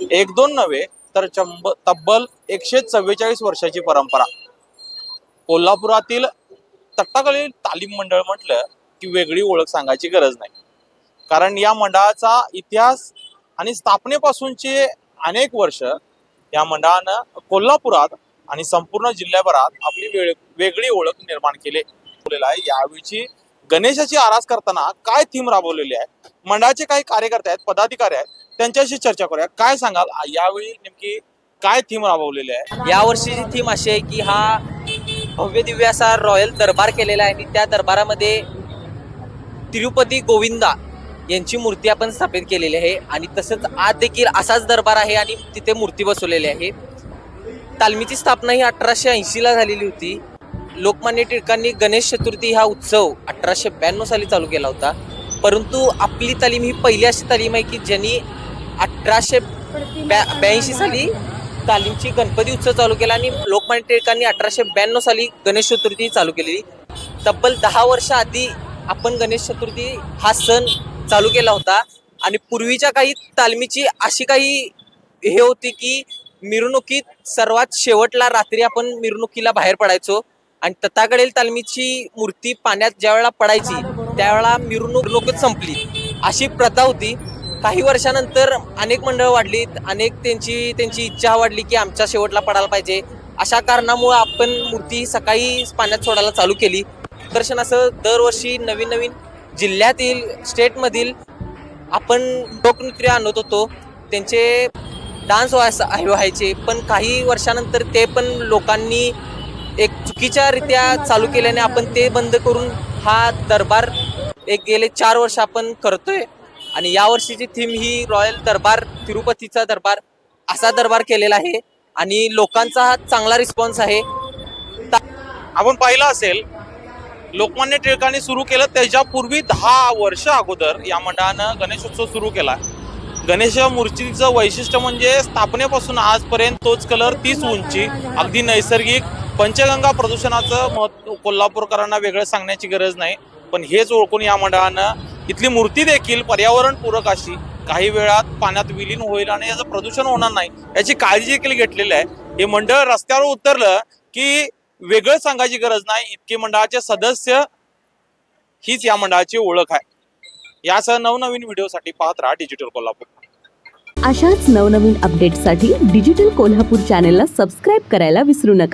एक दोन नव्हे तर चंब तब्बल एकशे चव्वेचाळीस वर्षाची परंपरा. कोल्हापुरातील तट्टाकलील तालीम मंडळ म्हटलं की वेगळी ओळख सांगायची गरज नाही. कारण या मंडळाचा इतिहास आणि स्थापनेपासूनचे अनेक वर्ष या मंडळानं कोल्हापुरात आणि संपूर्ण जिल्ह्याभरात आपली वेळ वेगळी ओळख निर्माण केली केलेलं आहे. यावेळीची गणेशाची आरास करताना काय थीम राबवलेली आहे? मंडळाचे काही कार्यकर्ते आहेत पदाधिकारी आहेत. त्यांच्याशी चर्चा करूया. काय सांगाल? यावेळी नेमकी काय थीम राबवलेली आहे? यावर्षीची थीम अशी आहे की हा भव्य दिव्य असा रॉयल दरबार केलेला आहे आणि त्या दरबारामध्ये तिरुपती गोविंदा यांची मूर्ती आपण स्थापित केलेली आहे आणि तसंच आज देखील असाच दरबार आहे आणि तिथे मूर्ती बसवलेली आहे. तालमीची स्थापना ही अठराशे ऐंशीला झालेली होती. लोकमान्य टिळकांनी गणेश चतुर्थी हा उत्सव अठराशे ब्याण्णव साली चालू केला होता. परंतु आपली तालीम ही पहिली अशी तालीम आहे की ज्यांनी अठराशे ब्या ब्याऐंशी साली तालीमची गणपती उत्सव चालू केला आणि लोकमान्य टिळकांनी अठराशे ब्याण्णव साली गणेश चतुर्थी चालू केलेली. तब्बल दहा वर्ष आधी आपण गणेश चतुर्थी हा सण चालू केला होता. आणि पूर्वीच्या काही तालमीची अशी काही हे होती की मिरवणुकीत सर्वात शेवटला रात्री आपण मिरवणुकीला बाहेर पडायचो. आणि तथाकडील तालमीची मूर्ती पाण्यात ज्यावेळेला पडायची त्यावेळेला मिरवणूक संपली. अशी प्रथा होती. काही वर्षानंतर अनेक मंडळ वाढलीत अनेक त्यांची त्यांची इच्छा वाढली की आमच्या शेवटला पडायला पाहिजे. अशा कारणामुळे आपण मूर्ती सकाळी पाण्यात सोडायला चालू केली. दर्शन असं दरवर्षी नवीन नवीन जिल्ह्यातील स्टेटमधील आपण लोकनृत्य आणत होतो. त्यांचे डान्स व्हायचे पण काही वर्षानंतर ते पण लोकांनी एक चुकीच्या रित्या चालू केल्याने आपण ते बंद करून हा दरबार एक गेले चार वर्ष आपण करतोय. आणि यावर्षीची थीम ही रॉयल दरबार तिरुपतीचा दरबार असा दरबार केलेला आहे. आणि लोकांचा हा चांगला रिस्पॉन्स आहे. आपण पाहिलं असेल लोकमान्य टिळकांनी सुरू केलं त्याच्यापूर्वी दहा वर्ष अगोदर या मंडळानं गणेशोत्सव सुरू केला. गणेश मूर्तीचं वैशिष्ट्य म्हणजे स्थापनेपासून आजपर्यंत तोच कलर तीच उंची अगदी नैसर्गिक. पंचगंगा प्रदूषणाचं महत्त्व कोल्हापूरकरांना वेगळं सांगण्याची गरज नाही. पण हेच ओळखून या मंडळानं इथली मूर्ती देखील पर्यावरणपूरक अशी. काही वेळात पाण्यात विलीन होईल आणि याचं प्रदूषण होणार नाही. याची काळजी देखील घेतलेली आहे. हे मंडळ रस्त्यावर उतरलं की वेगळं सांगायची गरज नाही. इतके मंडळाचे सदस्य हीच या मंडळाची ओळख आहे. यासह नवनवीन व्हिडिओसाठी पाहत राहा डिजिटल कोल्हापूर. अशाच नवनवीन अपडेटसाठी डिजिटल कोल्हापूर चॅनेलला सबस्क्राईब करायला विसरू नका.